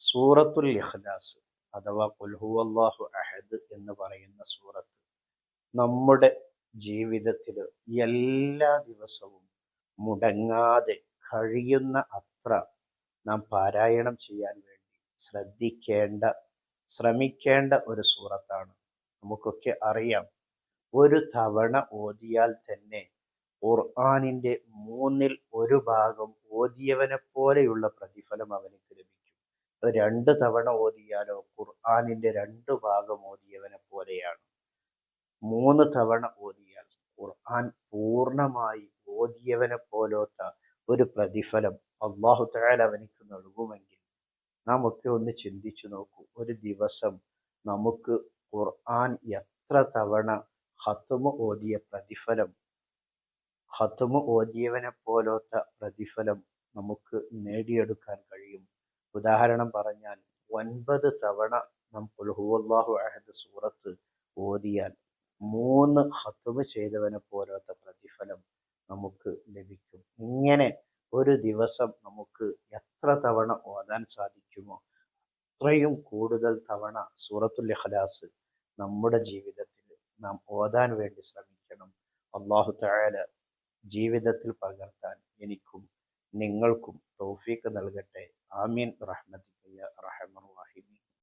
സൂറത്തുൽ ഇഖ്ലാസ് അഥവാ കുൽഹു അള്ളാഹു അഹദ് എന്ന് പറയുന്ന സൂറത്ത് നമ്മുടെ ജീവിതത്തിൽ എല്ലാ ദിവസവും മുടങ്ങാതെ കഴിയുന്ന അത്ര നാം പാരായണം ചെയ്യാൻ വേണ്ടി ശ്രദ്ധിക്കേണ്ട ശ്രമിക്കേണ്ട ഒരു സൂറത്താണ്. നമുക്കൊക്കെ അറിയാം ഒരു തവണ ഓതിയാൽ തന്നെ ഖുർആാനിന്റെ മൂന്നിൽ ഒരു ഭാഗം ഓതിയവനെ പോലെയുള്ള പ്രതിഫലം അവന് ലഭിക്കും. രണ്ട് തവണ ഓതിയാലോ ഖുർആാനിന്റെ രണ്ട് ഭാഗം ഓതിയവനെ പോലെയാണ്. മൂന്ന് തവണ ഓതിയാൽ ഖുർആൻ പൂർണമായി ഓതിയവനെ പോലത്തെ ഒരു പ്രതിഫലം അള്ളാഹു തആല അവനിക്ക് നൽകുമെങ്കിൽ നാം ഒക്കെ ഒന്ന് ചിന്തിച്ചു നോക്കൂ. ഒരു ദിവസം നമുക്ക് ഖുർആൻ എത്ര തവണ ഹത്തുമ ഓതിയ പ്രതിഫലം ഹത്തുമ ഓതിയവനെ പോലത്തെ പ്രതിഫലം നമുക്ക് നേടിയെടുക്കാൻ കഴിയും? ഉദാഹരണം പറഞ്ഞാൽ ഒൻപത് തവണ നാം കുൽഹുവല്ലാഹു അഹദ് സൂറത്ത് ഓതിയാൽ മൂന്ന് ഹത്തുമ ചെയ്തവനെ പോലത്തെ പ്രതിഫലം നമുക്ക് ലഭിക്കും. ഇങ്ങനെ ഒരു ദിവസം നമുക്ക് എത്ര തവണ ഓതാൻ സാധിക്കുമോ അത്രയും കൂടുതൽ തവണ സൂറത്തുൽ ഇഖ്ലാസ് നമ്മുടെ ജീവിതത്തിൽ നാം ഓതാൻ വേണ്ടി ശ്രമിക്കണം. അള്ളാഹു തആല ജീവിതത്തിൽ പകർത്താൻ എനിക്കും നിങ്ങൾക്കും തൗഫീക്ക് നൽകട്ടെ. amin rahmat.